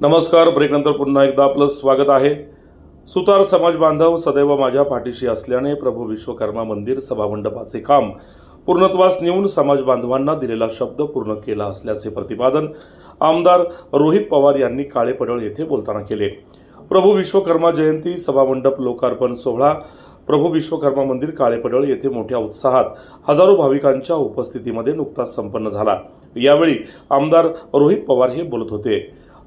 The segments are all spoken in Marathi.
नमस्कार ब्रेकनंतर पुन्हा एकदा आपलं स्वागत आहे. सुतार समाज बांधव सदैव माझ्या पाठीशी असल्याने प्रभू विश्वकर्मा मंदिर सभामंडपाचे काम पूर्णत्वास नेऊन समाज बांधवांना दिलेला शब्द पूर्ण केला असल्याचे प्रतिपादन आमदार रोहित पवार यांनी काळेपडळ येथे बोलताना केले. प्रभू विश्वकर्मा जयंती सभामंडप लोकार्पण सोहळा प्रभू विश्वकर्मा मंदिर काळेपडळ येथे मोठ्या उत्साहात हजारो भाविकांच्या उपस्थितीमध्ये नुकताच संपन्न झाला. यावेळी आमदार रोहित पवार हे बोलत होते.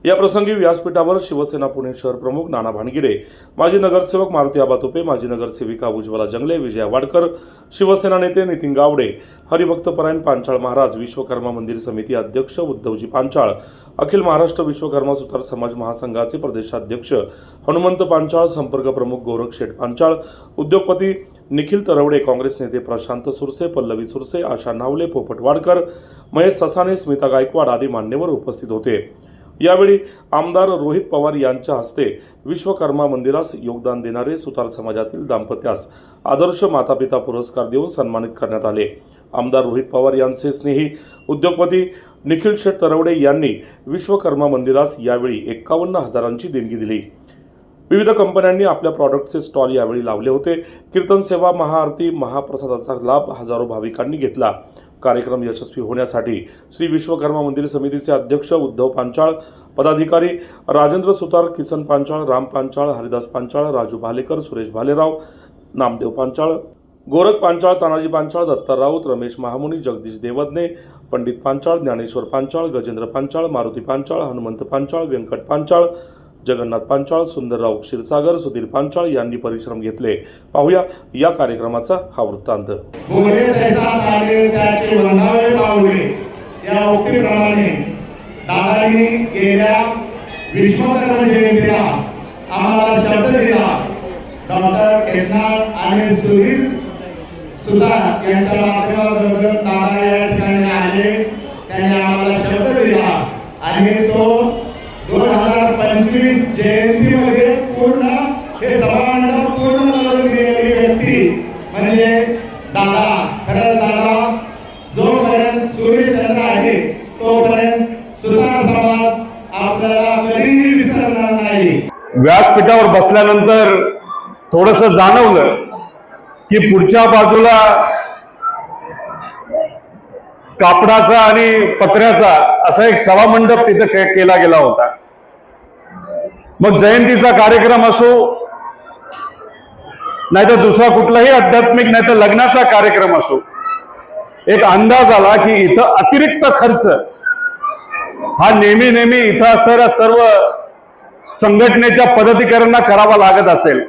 या प्रसंगी व्यासपीठावर शिवसेना पुणे शहर प्रमुख नाना भानगिरे माजी नगरसेवक मारुती आबा तुपे माजी नगरसेविका उज्ज्वला जंगले विजया वाडकर शिवसेना नेते नितीन गावडे हरिभक्तपरायण पांचाळ महाराज विश्वकर्मा मंदिर समिती अध्यक्ष उद्धवजी पांचाळ अखिल महाराष्ट्र विश्वकर्मा सुतार समाज महासंघाचे प्रदेशाध्यक्ष हनुमंत पांचाळ संपर्क प्रमुख गोरख शेठ पांचाळ उद्योगपती निखिल तरवडे काँग्रेस नेते प्रशांत सुरसे पल्लवी सुरसे आशा नावले पोपट वाडकर महेश ससाने स्मिता गायकवाड आदी मान्यवर उपस्थित होते. यावेळी आमदार रोहित पवार यांच्या हस्ते विश्वकर्मा मंदिरास योगदान देणारे सुतार समाजातील दाम्पत्यास आदर्श मातापिता पुरस्कार देऊन सन्मानित करण्यात आले. आमदार रोहित पवार यांचे स्नेही उद्योगपती निखिल शेठ तरवडे यांनी विश्वकर्मा मंदिरास यावेळी एक्कावन्न हजारांची देणगी दिली. विविध कंपन्यांनी आपल्या प्रॉडक्टचे स्टॉल यावेळी लावले होते. कीर्तन सेवा महाआरती महाप्रसादाचा लाभ हजारो भाविकांनी घेतला. कार्यक्रम यशस्वी होण्यासाठी श्री विश्वकर्मा मंदिर समितीचे अध्यक्ष उद्धव पांचाळ पदाधिकारी राजेंद्र सुतार किसन पांचाळ राम पांचाळ हरिदास पांचाळ राजू भालेकर सुरेश भालेराव नामदेव पांचाळ गोरख पांचाळ तानाजी पांचाळ दत्ता राऊत रमेश महामुनी जगदीश देवदने पंडित पांचाळ ज्ञानेश्वर पांचाळ गजेंद्र पांचाळ मारुती पांचाळ हनुमंत पांचाळ व्यंकट पांचाळ जगन्नाथ पांचाळ सुंदरराव क्षीरसागर सुधीर पांचाळ यांनी परिश्रम घेतले. पाहूया या कार्यक्रमाचा हा वृत्तांत. आम्हाला शब्द दिला. डॉक्टर आणि सुधीर सुतार यांच्या दादा खरं दादा जोपर्यंत सूर्यचंद्र आहे तोपर्यंत सुतार समाज आपल्याला कधीही विसरणार नाही. व्यासपीठावर बसल्यानंतर थोडस जाणवलं की पुढच्या बाजूला कापडाचा आणि पत्र्याचा असा एक सभा मंडप तिथे केला गेला होता. मग जयंतीचा कार्यक्रम असो नाहीतर दुसरा कुठलाही आध्यात्मिक नाही तर लग्नाचा कार्यक्रम असो. एक अंदाज आला की इथं अतिरिक्त खर्च हा नेहमी नेहमी इथं असणाऱ्या सर्व संघटनेच्या पदाधिकाऱ्यांना करावा लागत असेल.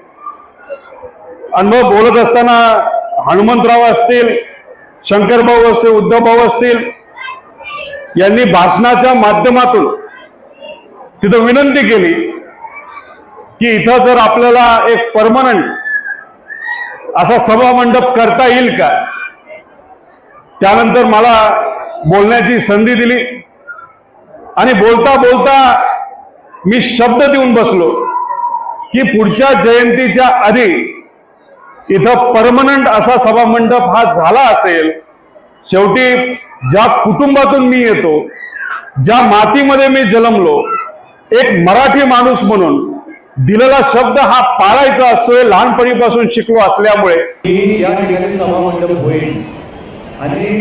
अनुभव बोलत असताना हनुमंतराव असतील शंकरभाऊ असतील उद्धवभाऊ असतील यांनी भाषणाच्या माध्यमातून तिथं विनंती केली की इथं जर आपल्याला एक परमनंट असा सभा मंडप करता येईल का? त्यानंतर मला बोलण्याची संधी दिली. आणि बोलता बोलता मी शब्द देऊन बसलो की पुढच्या जयंतीच्या आधी इथं परमनंट असा सभामंडप हा झाला असेल. शेवटी ज्या कुटुंबातून मी येतो ज्या मातीमध्ये मी जन्मलो एक मराठी माणूस म्हणून दिलेला शब्द हा पाळायचा असतो हे लहानपणीपासून शिकलो असल्यामुळे. या ठिकाणी सभामंडप होईल. आणि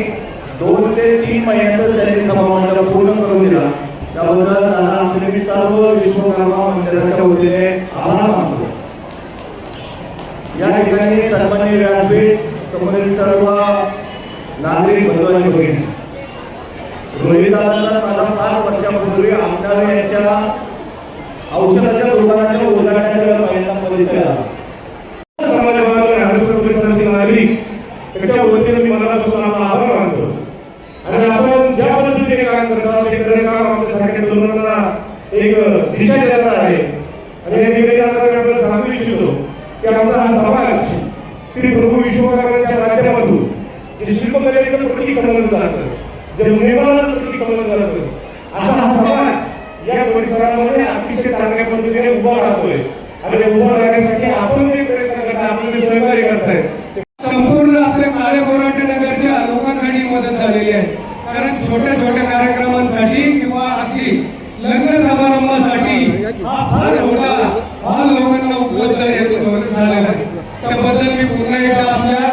दोन ते तीन महिन्यातच त्यांनी सभामंडप पूर्ण करून दिला. त्याबद्दल दादा सर्व विश्वकर्मा मंदिराच्या वतीने आभार मानतो. या ठिकाणी सर्वांनी व्यासपीठ समोरील सर्व नागरिक बंधू आणि भगिनी रोहित दादांना मला पाच वर्षापूर्वी आमदार यांच्या औषधाच्या दुकानाच्या उद्घाटनाच्या महिन्यांमध्ये केला त्याच्या वतीने मी मनापासून आपला आभार मानतो. आणि आपण ज्या पद्धतीने काम करतो ते खरं काम आपल्यासारख्या तरुणांना एक दिशा देणार आहे. आणि या ठिकाणी आपण सांगू इच्छितो की आमचा हा समाज श्री प्रभू विश्वकर्माच्या माध्यमातून जे शिल्पकलेचं प्रतीक समजलं जातं जे निर्माणाचं प्रतीक समजलं जातं असा हा समाज या परिसरामध्ये अतिशय चांगल्या पद्धतीने उभा राहतोय. आणि उभा राहण्यासाठी आपण जे प्रयत्न करता आपण जे सहकार्य करताय संपूर्ण आपल्या माळे बोराटे नगरच्या लोकांसाठी मदत झालेली आहे. कारण छोट्या छोट्या कार्यक्रमांसाठी किंवा अगदी लग्न समारंभासाठी हा फार मोठा फार लोकांना उपलब्ध झालेला आहे. त्याबद्दल मी पुन्हा एकदा आपल्या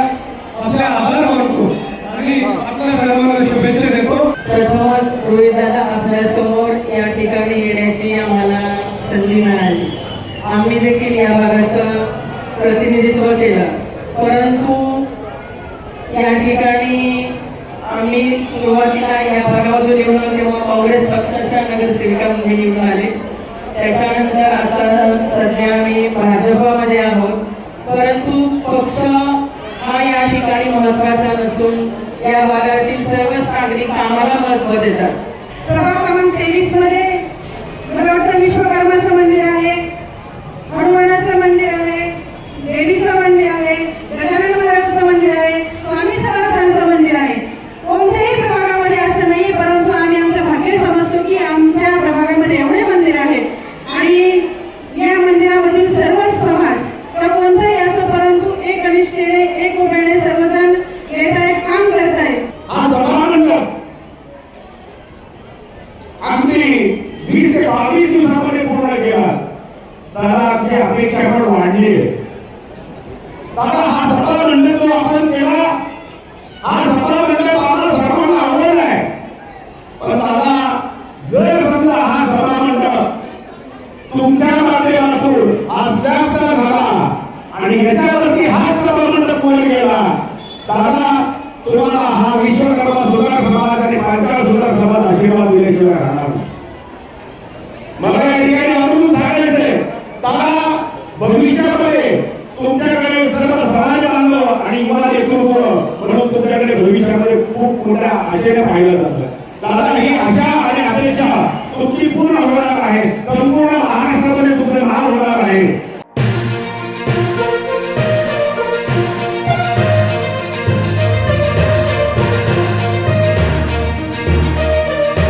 आपल्या आभार मानतो. आणि आपल्या सर्वांना या ठिकाणी आम्ही सुरुवातीला या भागामधून निवडून तेव्हा काँग्रेस पक्षाच्या नगरसेविका मध्ये निवडून आले. त्याच्यानंतर आता सध्या आम्ही भाजपामध्ये आहोत. परंतु पक्ष हा या ठिकाणी महत्त्वाचा नसून या भागातील सर्वच नागरिक आम्हाला महत्त्व देतात. प्रभाग क्रमांक तेवीसमध्ये मला वाटतं मंदिर आहे हनुमानाचं मंदिर आहे देवीचं मंदिर आहे गजानन महाराजांचं मंदिर आहे स्वामी समर्थांचं मंदिर आहे कोणत्याही प्रभागामध्ये असं नाही परंतु आम्ही आमचं भाग्य समजतो की आमच्या प्रभागामध्ये एवढे मंदिर आहेत आणि या मंदिरामधील सर्वच समाज तर कोणताही असो परंतु एक निष्ठेने एक उभेने सर्वजण येत आहेत काम करत आहेत हा सभामंडप अगदी वीस ते बावीस दिवसामध्ये पूर्ण केला दादा आमची अपेक्षा पण वाढली आहे. दादा हा सभामंडप जो आपण केला हा सत्ता सभामंडप आम्हाला सर्वांना आवडलाय पण दादा जर समजा हा सभा सभामंडप तुमच्या माध्यमातून असल्याचा झाला आणि याच्यावरती हा सभा सभामंडप वर गेला दादा तुम्हाला हा विश्वकर्मा सुधार समाज आणि पांचाळ सुधार समाज आशीर्वाद दिल्याशिवाय राहणार नाही. मला भविष्यामध्ये तुमच्याकडे सर्व समाज बांधव आणि युवा नेतृत्व म्हणून तुमच्याकडे भविष्यामध्ये खूप मोठ्या आशेने पाहिलं जातं. दादा ही आशा आणि अपेक्षा तुमची पूर्ण होणार आहे. संपूर्ण महाराष्ट्रामध्ये तुमचं नाव होणार आहे.